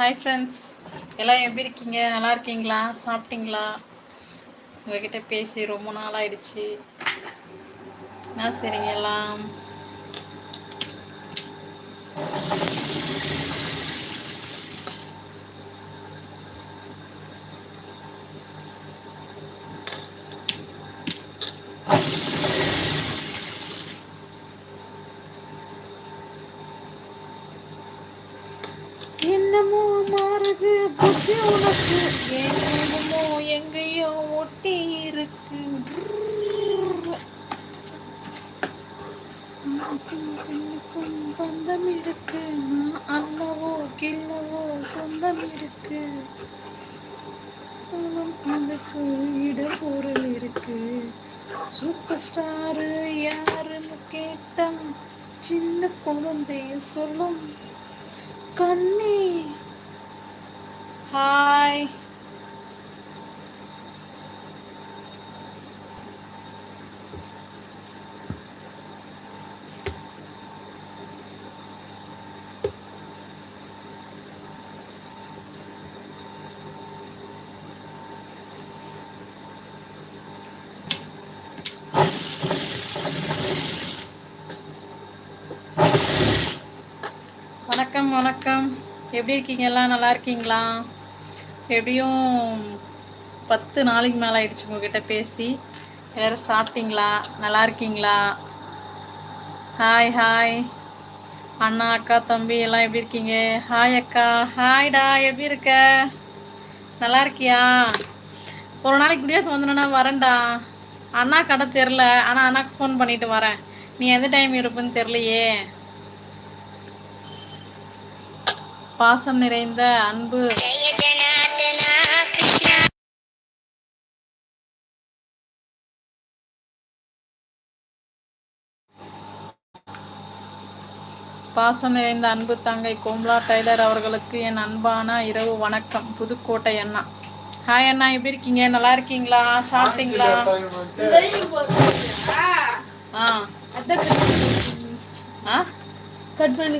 Hi friends எல்லாம் எப்படி இருக்கீங்க? நல்லா இருக்கீங்களா? சாப்பிட்டீங்களா? உங்ககிட்ட பேசி ரொம்ப நாள் ஆயிடுச்சு என்ன சரிங்க எல்லாம்? அழகு புத்தி உனக்கு எங்குமோ எங்கேயோ ஒட்டி இருக்கு. பெண்ணுக்கும் பந்தம் இருக்கு. அண்ணவோ அல்லவோ கில்லவோ சொந்தம் இருக்கு. அதுக்கு இடம் இருக்கு. சூப்பர் ஸ்டாரு யாருன்னு கேட்டா சின்ன குழந்தைய சொல்லும். கண்ணி ஹாய் வணக்கம் வணக்கம். எப்படி இருக்கீங்க? எல்லாம் நல்லா இருக்கீங்களா? எப்படியும் பத்து நாளைக்கு மேலே ஆயிடுச்சு உங்ககிட்ட பேசி. எல்லோரும் சாப்பிட்டீங்களா? நல்லா இருக்கீங்களா? ஹாய் ஹாய் அண்ணா அக்கா தம்பி எல்லாம் எப்படி இருக்கீங்க? ஹாய் அக்கா. ஹாய்டா எப்படி இருக்க? நல்லா இருக்கியா? ஒரு நாளைக்கு முடியாது வந்தோன்னா வரேன்டா. அண்ணா கடை தெரில ஆனால் அண்ணாக்கு ஃபோன் பண்ணிட்டு வரேன். நீ எந்த டைம் இருப்புன்னு தெரிலையே பாசம் நிறைந்த அன்பு. பாசம் நிறைந்த அன்பு தங்கை கோம்லா டைலர் அவர்களுக்கு என் அன்பான இரவு வணக்கம் புதுக்கோட்டை அண்ணா. ஹாய் அண்ணா எப்படி இருக்கீங்க? நல்லா இருக்கீங்களா? சாப்பிட்டீங்களா? ஆ. கட் பண்ணி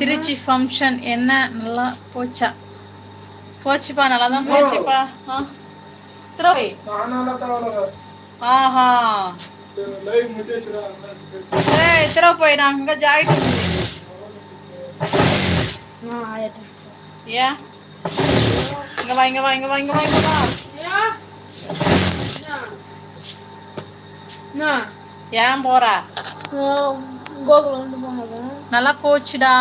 திருச்சி ஃபங்க்ஷன் என்ன? நல்லா போச்சா? போச்சுப்பா நல்லா தான் போச்சுப்பா திரோய் ஆஹா. ஏய் திரோ போய்? நான் அங்க ஜாயிட் ஏன் இங்க வா இங்க வா இங்க வா இங்க வா இங்க வா. ஏன் போற? நல்லா போச்சுடா.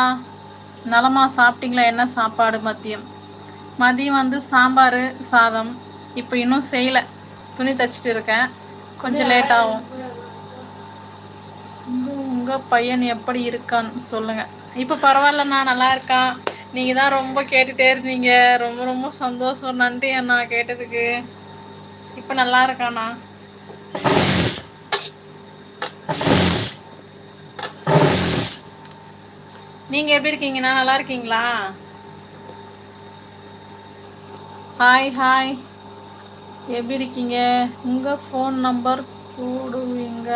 நலமா சாப்பிட்டீங்களா? என்ன சாப்பாடு மதியம்? மதியம் வந்து சாம்பார் சாதம். இப்போ இன்னும் செய்யலை. துணி தைச்சிட்டு இருக்கேன். கொஞ்சம் லேட் ஆகும். உங்கள் பையன் எப்படி இருக்கான்னு சொல்லுங்கள் இப்போ பரவாயில்லண்ணா நல்லா இருக்கான் நீங்கள் தான் ரொம்ப கேட்டுகிட்டே இருந்தீங்க. ரொம்ப ரொம்ப சந்தோஷம். நன்றி அண்ணா கேட்டதுக்கு. இப்போ நல்லா இருக்காண்ணா? நீங்கள் எப்படி இருக்கீங்கண்ணா? நல்லா இருக்கீங்களா? ஹாய் ஹாய் எப்படி இருக்கீங்க? உங்கள் ஃபோன் நம்பர் கூடுவீங்க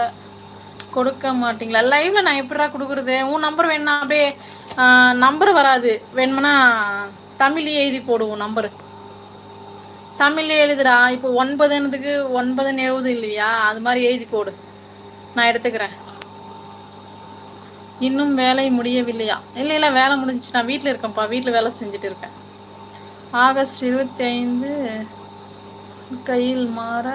கொடுக்க மாட்டீங்களா? லைவில் நான் எப்படிடா கொடுக்குறது? உன் நம்பர் வேணும்னா அப்படியே நம்பர் வராது. வேணும்னா தமிழ்லேயே எழுதி போடுவோம் நம்பரு தமிழ்லேயே எழுதுடா. இப்போ ஒன்பதுன்றதுக்கு ஒன்பதுன்னு எழுபது இல்லையா? அது மாதிரி எழுதி போடு. நான் எடுத்துக்கிறேன். இன்னும் வேலை முடியவில்லையா? இல்லை இல்லை வேலை முடிஞ்சிச்சு நான் வீட்டில் இருக்கேன்ப்பா. வீட்டில் வேலை செஞ்சுட்டு இருக்கேன். ஆகஸ்ட் இருபத்தி ஐந்து கையில் மாற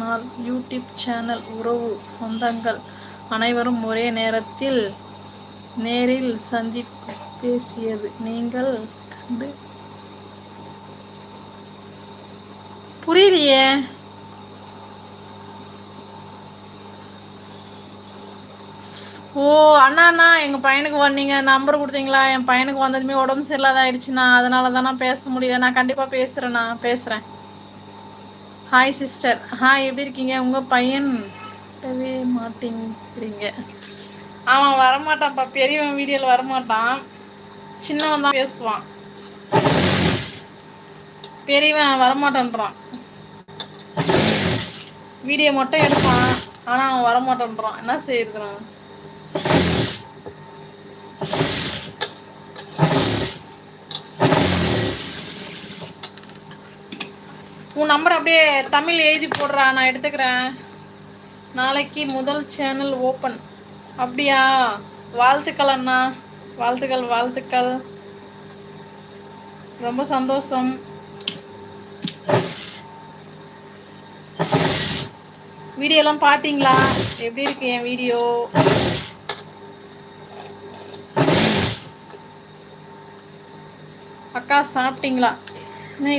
நாள் யூடியூப் சேனல் உறவு சொந்தங்கள் அனைவரும் ஒரே நேரத்தில் நேரில் சந்திப்பு பேசியது. நீங்கள் கண்டு புரியலையே? ஓ அண்ணா அண்ணா எங்கள் பையனுக்கு வந்தீங்க. நம்பர் கொடுத்தீங்களா? என் பையனுக்கு வந்ததுமே உடம்பு சரியில்லாத ஆயிடுச்சுண்ணா. அதனால தான் நான் பேச முடியல. நான் கண்டிப்பாக பேசுகிறேண்ணா பேசுகிறேன் ஹாய் சிஸ்டர் ஹாய் எப்படி இருக்கீங்க? உங்கள் பையன் கிட்டவே மாட்டேங்கிறீங்க. அவன் வரமாட்டான்ப்பா பெரியவன் வீடியோவில் வரமாட்டான். சின்னவன் தான் பேசுவான். பெரியவன் வரமாட்டான்றான். வீடியோ மட்டும் எடுப்பான் ஆனால் அவன் வரமாட்டான்றான். என்ன செய்யுதுண்ணா உன் நம்பர் அப்படியே தமிழ் எழுதி போடுறா நான் எடுத்துக்கிறேன். நாளைக்கு முதல் சேனல் ஓப்பன் அப்படியா? வாழ்த்துக்கள் அண்ணா. வாழ்த்துக்கள் வாழ்த்துக்கள். ரொம்ப சந்தோஷம். வீடியோலாம் பார்த்தீங்களா எப்படி இருக்கு என் வீடியோ? அக்கா சாப்பிட்டீங்களா?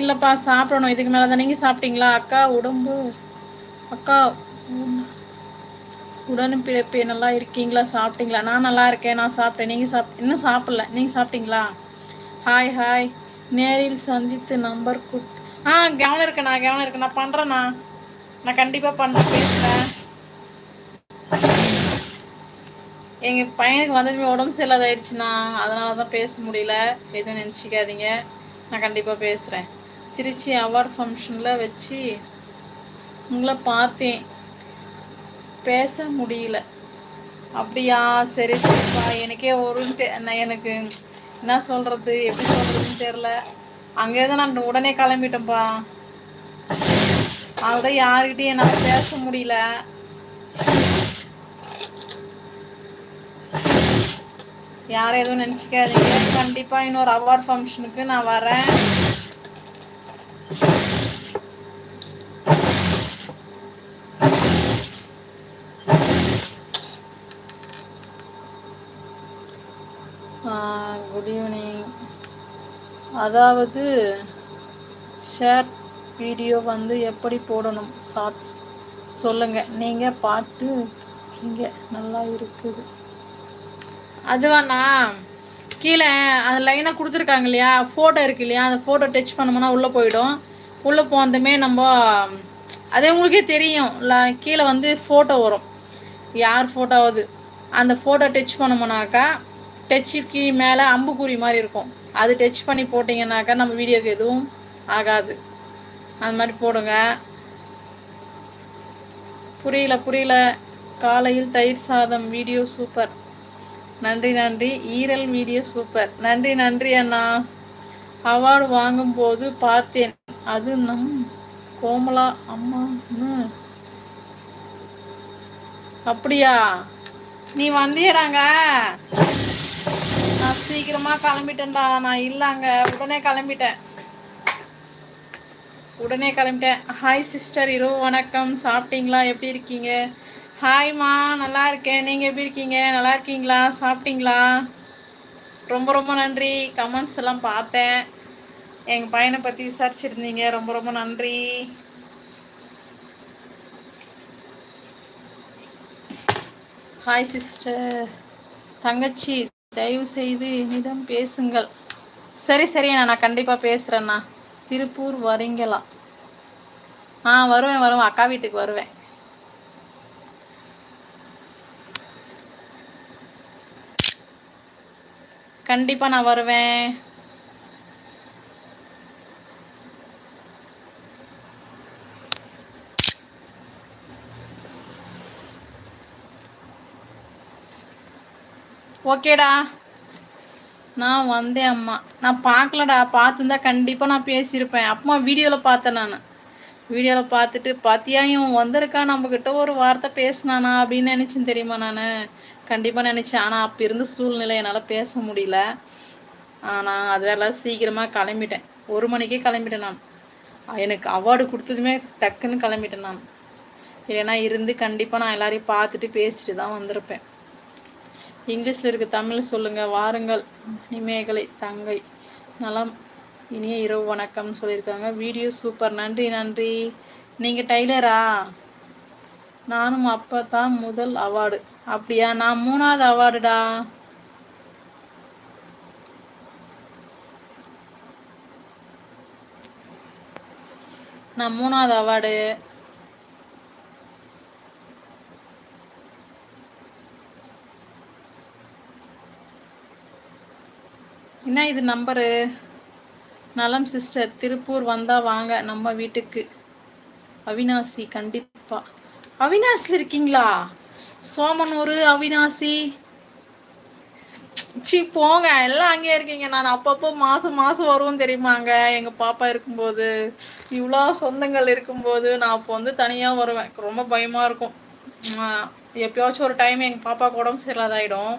இல்லைப்பா சாப்பிடணும். இதுக்கு மேலே தான் நீங்கள் சாப்பிட்டீங்களா? அக்கா உடம்பு. அக்கா உடன்பிறப்பு நல்லா இருக்கீங்களா? சாப்பிட்டீங்களா? நான் நல்லா இருக்கேன் நான் சாப்பிட்டேன். நீங்கள் சாப் இன்னும் சாப்பிடல. நீங்கள் சாப்பிட்டீங்களா? ஹாய் ஹாய் நேரில் சந்தித்து நம்பர் கு ஆ கவனம் இருக்கு கவனம் இருக்கு நான் பண்ணுறேண்ணா நான் கண்டிப்பாக பண்ணுறேன் பேசுகிறேன் எங்கள் பையனுக்கு வந்ததுமே உடம்பு சரியில்லாத ஆயிடுச்சுண்ணா. அதனால தான் பேச முடியல. எதுவும் நினச்சிக்காதீங்க. நான் கண்டிப்பாக பேசுகிறேன் திருச்சி அவார்ட் ஃபங்க்ஷனில் வச்சு உங்களை பார்த்தேன். பேச முடியல. அப்படியா? சரி சரிப்பா. எனக்கே ஒரு நான் எனக்கு என்ன சொல்கிறது எப்படி சொல்கிறதுன்னு தெரில அங்கேருந்து நான் உடனே கிளம்பிட்டேன்ப்பா அதுதான் யாருக்கிட்டையும் என்னால் பேச முடியல. யாரும் எதுவும் நினச்சிக்காதீங்க. கண்டிப்பாக இன்னொரு அவார்ட் ஃபங்க்ஷனுக்கு நான் வரேன். குட் ஈவினிங் அதாவது ஷேர் வீடியோ வந்து எப்படி போடணும்? ஷார்ட்ஸ் சொல்லுங்கள் நீங்கள் பாட்டு இங்கே நல்லா இருக்குது. அதுவாண்ணா. கீழே அந்த லைனாக கொடுத்துருக்காங்க இல்லையா? ஃபோட்டோ இருக்கு இல்லையா? அந்த ஃபோட்டோ டச் பண்ணோம்னா உள்ளே போயிடும். உள்ளே போனதுமே நம்ம அதே உங்களுக்கே தெரியும். இல்லை கீழே வந்து ஃபோட்டோ வரும். யார் ஃபோட்டோவது அந்த ஃபோட்டோ டச் பண்ணோம்னாக்கா டச்சுக்கு மேலே அம்புக்குறி மாதிரி இருக்கும். அது டச் பண்ணி போட்டிங்கனாக்கா நம்ம வீடியோக்கு எதுவும் ஆகாது. அந்த மாதிரி போடுங்க. புரியல புரியல. காலையில் தயிர் சாதம் வீடியோ சூப்பர் நன்றி நன்றி. ஈரல் வீடியோ சூப்பர். நன்றி நன்றி அண்ணா. அவார்டு வாங்கும்போது பார்த்தேன். அது நம் கோமலா அம்மா அப்படியா? நீ வந்தியடாங்க. நான் சீக்கிரமாக கிளம்பிட்டேன்டா. நான் இல்லைங்க. உடனே கிளம்பிட்டேன். உடனே கிளம்பிட்டேன். ஹாய் சிஸ்டர் இரவு வணக்கம். சாப்பிட்டீங்களா? எப்படி இருக்கீங்க? ஹாய்மா நல்லா இருக்கேன். நீங்கள் எப்படி இருக்கீங்க? நல்லா இருக்கீங்களா? சாப்பிட்டீங்களா? ரொம்ப ரொம்ப நன்றி. கமெண்ட்ஸ் எல்லாம் பார்த்தேன். எங்கள் பையனை பற்றி விசாரிச்சிருந்தீங்க. ரொம்ப ரொம்ப நன்றி. ஹாய் சிஸ்டர் தங்கச்சி தயவு செய்து என்னிடம் பேசுங்கள். சரி சரி நான் கண்டிப்பாக பேசுகிறேண்ணா திருப்பூர் வரீங்களா ஆ வருவேன் வருவேன். அக்கா வீட்டுக்கு வருவேன். கண்டிப்பாக நான் வருவேன். ஓகேடா. நான் வந்தேன் அம்மா. நான் பார்க்கலடா. பார்த்துருந்தா கண்டிப்பாக நான் பேசியிருப்பேன். அம்மா வீடியோவில் பார்த்தேன் நான். வீடியோவில் பார்த்துட்டு பார்த்தியா இவன் வந்திருக்கா நம்மக்கிட்ட ஒரு வார்த்தை பேசினானா? அப்படின்னு நினச்சேன் தெரியுமா நான். கண்டிப்பாக நினச்சேன். ஆனால் அப்போ இருந்த சூழ்நிலை என்னால் பேச முடியல. நான் அது வேலை சீக்கிரமாக கிளம்பிட்டேன். ஒரு மணிக்கே கிளம்பிட்டேன் நான். எனக்கு அவார்டு கொடுத்ததுமே டக்குன்னு கிளம்பிட்டேன் நான். இல்லைன்னா இருந்து கண்டிப்பாக நான் எல்லாரையும் பார்த்துட்டு பேசிட்டு தான் வந்திருப்பேன். இங்கிலீஷில் இருக்க தமிழ் சொல்லுங்கள் வாருங்கள். மணிமேகலை தங்கை. நலம் இனிய இரவு வணக்கம்னு சொல்லியிருக்காங்க. Video super. நன்றி நன்றி. நீங்கள் டைலரா நானும் அப்போ தான் முதல் அவார்டு அப்படியா? நான் மூணாவது அவார்டுடா. நான் மூணாவது அவார்டு. என்ன இது நம்பரு? நலம் சிஸ்டர் திருப்பூர் வந்தால் வாங்க நம்ம வீட்டுக்கு. அவினாசி கண்டிப்பாக அவினாசில் இருக்கீங்களா? சோமனூர் அவினாசி சி போங்க. எல்லாம் அங்கேயே இருக்கீங்க. நான் அப்பப்போ மாதம் மாதம் வருவோம் தெரியுமாங்க எங்கள் பாப்பா இருக்கும்போது இவ்வளோ சொந்தங்கள் இருக்கும்போது நான் அப்போ வந்து தனியாக வருவேன். ரொம்ப பயமாக இருக்கும். எப்பயாச்சும் ஒரு டைம் எங்கள் பாப்பாவுக்கு உடம்பு சரியில்லாதாயிடும்.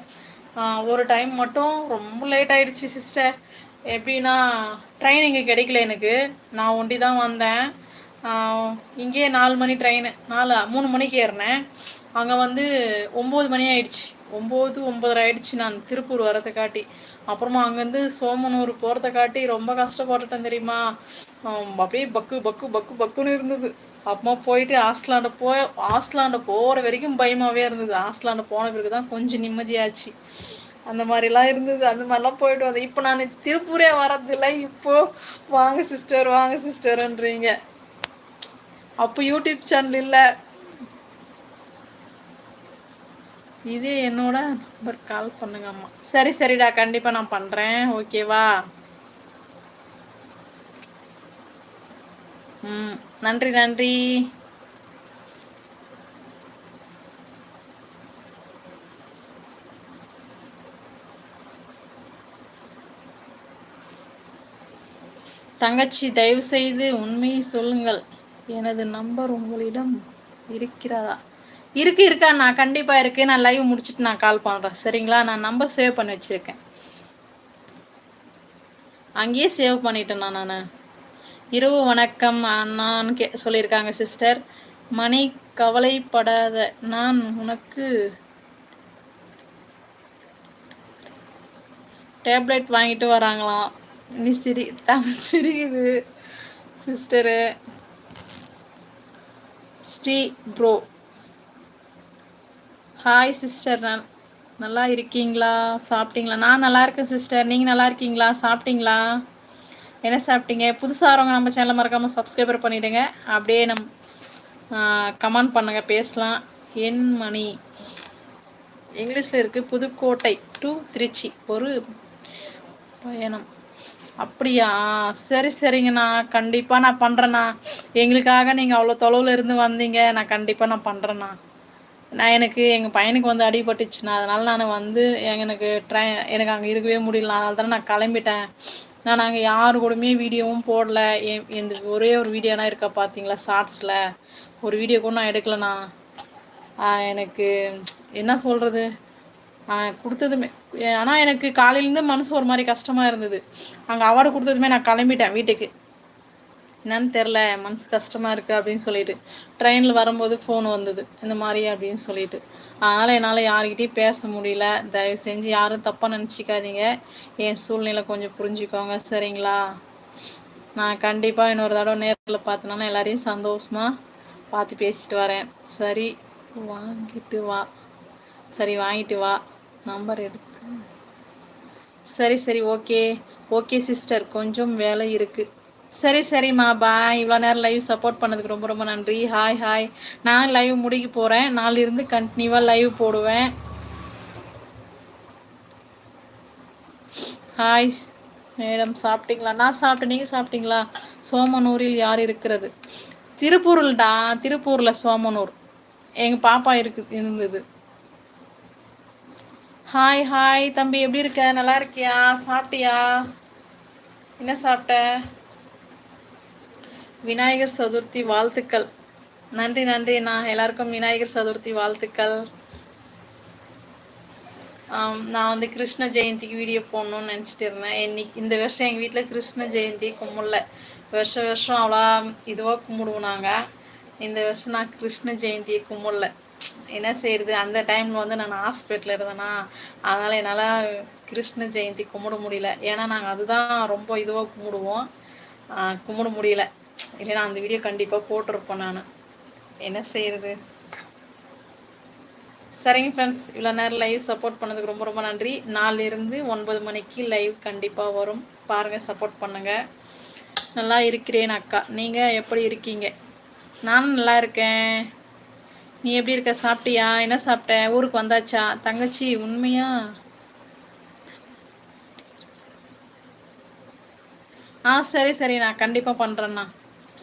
ஒரு டைம் மட்டும் ரொம்ப லேட் ஆயிடுச்சு சிஸ்டர் எப்படின்னா ட்ரெயின் இங்கே கிடைக்கல எனக்கு. நான் ஒண்டி தான் வந்தேன் இங்கேயே நாலு மணி ட்ரெயின் நாலு மூணு மணிக்கு ஏறினேன். அங்கே வந்து ஒம்பது மணி ஆயிடுச்சு. ஒம்பது ஒம்பதரை ஆயிடுச்சு நான் திருப்பூர் வரதை காட்டி. அப்புறமா அங்கேருந்து சோமனூர் போகிறத காட்டி ரொம்ப கஷ்டப்பட்டுட்டேன் தெரியுமா? அப்படியே பக்கு பக்கு பக்கு பக்குன்னு இருந்தது. அப்புறமா போயிட்டு ஹாஸ்டலாண்ட போய் ஹாஸ்டலாண்ட போகிற வரைக்கும் பயமாகவே இருந்தது. ஹாஸ்டலாண்ட போன பிறகு தான் கொஞ்சம் நிம்மதியாச்சு. அந்த மாதிரிலாம் இருந்தது. அந்த மாதிரிலாம் போயிட்டு வந்தேன். இப்போ நான் திருப்பூரே வரதில்லை இப்போது வாங்க சிஸ்டர் வாங்க சிஸ்டர்ன்றீங்க அப்போ யூடியூப் சேனல் இல்லை. இதே என்னோட நம்பர் கால் பண்ணுங்க அம்மா. சரி சரிடா. கண்டிப்பாக நான் பண்ணுறேன் ஓகேவா? ம் நன்றி நன்றி. தங்கச்சி தயவு செய்து உண்மையை சொல்லுங்கள். எனது நம்பர் உங்களிடம் இருக்கிறதா? இருக்கு இருக்கா? நான் கண்டிப்பாக இருக்கேன் நான் லைவ் முடிச்சுட்டு நான் கால் பண்ணுறேன் சரிங்களா? நான் நம்பர் சேவ் பண்ணி வச்சுருக்கேன். அங்கேயே சேவ் பண்ணிட்டேண்ணா நான் இரவு வணக்கம் அண்ணான்னு கே சொல்லியிருக்காங்க சிஸ்டர் மணி கவலைப்படாத. நான் உனக்கு டேப்லெட் வாங்கிட்டு வராங்களாம். நீ சிரி தமிழ் சிரிக்குது. Sister Sri bro hi sister நான் நல்லா இருக்கீங்களா? சாப்பிட்டீங்களா? நான் நல்லா இருக்கேன் சிஸ்டர் நீங்கள் நல்லா இருக்கீங்களா? சாப்பிட்டீங்களா? என்ன சாப்பிட்டீங்க? புதுசாக வரவங்க நம்ம சேனலை மறக்காமல் சப்ஸ்கிரைபர் பண்ணிவிடுங்க அப்படியே நம் கமெண்ட் பண்ணுங்கள் பேசலாம். என் மணி. இங்கிலீஷில் இருக்குது புதுக்கோட்டை டு திருச்சி. ஒரு பயணம். அப்படியா? சரி சரிங்கண்ணா. கண்டிப்பாக நான் பண்ணுறேண்ணா எங்களுக்காக நீங்கள் அவ்வளோ தொலைவில் இருந்து வந்தீங்க. நான் கண்டிப்பாக நான் பண்ணுறேண்ணா நான் எனக்கு எங்கள் பையனுக்கு வந்து அடிபட்டுச்சுண்ணா அதனால் நான் வந்து எனக்கு ட்ரை எனக்கு அங்கே இருக்கவே முடியல. அதனால தானே நான் கிளம்பிட்டேன். நான் நாங்கள் யார் கூடமே வீடியோவும் போடல. என் இந்த ஒரே ஒரு வீடியோனா இருக்கா பார்த்தீங்களா ஷார்ட்ஸில் ஒரு வீடியோ கூட நான் எடுக்கலண்ணா. எனக்கு என்ன சொல்கிறது கொடுத்ததுமே ஆனால் எனக்கு காலையிலேருந்து மனசு ஒரு மாதிரி கஷ்டமாக இருந்தது. அங்கே அவார்டு கொடுத்ததுமே நான் கிளம்பிட்டேன் வீட்டுக்கு. என்னன்னு தெரில மனசு கஷ்டமாக இருக்குது அப்படின்னு சொல்லிட்டு. ட்ரெயினில் வரும்போது ஃபோன் வந்தது. இந்த மாதிரி அப்படின்னு சொல்லிட்டு. அதனால் என்னால் யார்கிட்டையும் பேச முடியல. தயவு செஞ்சு யாரும் தப்பாக நினச்சிக்காதீங்க. என் சூழ்நிலை கொஞ்சம் புரிஞ்சுக்கோங்க சரிங்களா? நான் கண்டிப்பாக இன்னொரு தடவை நேரில் பார்த்தனால எல்லாரையும் சந்தோஷமாக பார்த்து பேசிட்டு வரேன். சரி வாங்கிட்டு வா. சரி வாங்கிட்டு வா. நம்பர் எடுத்து. சரி சரி ஓகே ஓகே சிஸ்டர் கொஞ்சம் வேலை இருக்குது சரி சரிம்மா பாய் இவ்வளோ நேரம் லைவ் சப்போர்ட் பண்ணதுக்கு ரொம்ப ரொம்ப நன்றி. ஹாய் ஹாய் நான் லைவ் முடிக்க போகிறேன் நாளிலிருந்து கண்டினியூவாக லைவ் போடுவேன். ஹாய் மேடம் சாப்பிட்டீங்களா? நான் சாப்பிட்டேன். நீங்கள் சாப்பிட்டீங்களா? சோமனூரில் யார் இருக்கிறது? திருப்பூர்டா திருப்பூரில் சோமனூர். எங்கள் பாப்பா இருக்கு இருந்தது. ஹாய் ஹாய் தம்பி எப்படி இருக்க? நல்லா இருக்கியா? சாப்பிட்டியா? என்ன சாப்பிட்ட? விநாயகர் சதுர்த்தி வாழ்த்துக்கள். நன்றி நன்றி நான் எல்லாருக்கும் விநாயகர் சதுர்த்தி வாழ்த்துக்கள். நான் வந்து கிருஷ்ண ஜெயந்திக்கு வீடியோ போடணும்னு நினச்சிட்டு இருந்தேன். இன்னைக்கு இந்த வருஷம் எங்கள் வீட்டில் கிருஷ்ண ஜெயந்தி கும்பிடல. வருஷம் வருஷம் அவ்வளோ இதுவாக கும்பிடுவோம் நாங்கள் இந்த வருஷம் நான் கிருஷ்ண ஜெயந்தியை கும்பிடல. என்ன செய்யுது அந்த டைமில் வந்து நான் ஹாஸ்பிட்டலில் இருந்தேன்னா அதனால் என்னால் கிருஷ்ண ஜெயந்தி கும்பிட முடியல. ஏன்னா நாங்கள் அதுதான் ரொம்ப இதுவாக கும்பிடுவோம். கும்பிட முடியல. இல்லைனா அந்த வீடியோ கண்டிப்பாக போட்டிருப்பேன் நான். என்ன செய்கிறது சரிங்க ஃப்ரெண்ட்ஸ் இவ்வளோ நேரம் லைவ் சப்போர்ட் பண்ணதுக்கு ரொம்ப ரொம்ப நன்றி. நாலுலேருந்து ஒன்பது மணிக்கு லைவ் கண்டிப்பாக வரும். பாருங்கள் சப்போர்ட் பண்ணுங்கள் நல்லா இருக்கிறேன் அக்கா. நீங்கள் எப்படி இருக்கீங்க? நானும் நல்லா இருக்கேன். நீ எப்படி இருக்க? சாப்பிட்டியா? என்ன சாப்பிட்ட? ஊருக்கு வந்தாச்சா? தங்கச்சி உண்மையா? ஆ சரி சரி நான் கண்டிப்பாக பண்ணுறேண்ணா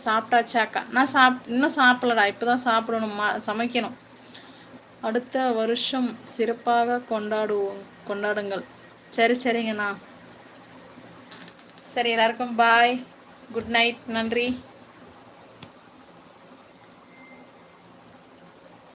சாப்பிட்டாச்சாக்கா? நான் சாப் இன்னும் சாப்பிடலடா இப்போ தான் சாப்பிடணும் சமைக்கணும். அடுத்த வருஷம் சிறப்பாக கொண்டாடுவோம் கொண்டாடுங்கள். சரி சரிங்கண்ணா. சரி எல்லாருக்கும் பாய் குட் நைட் நன்றி.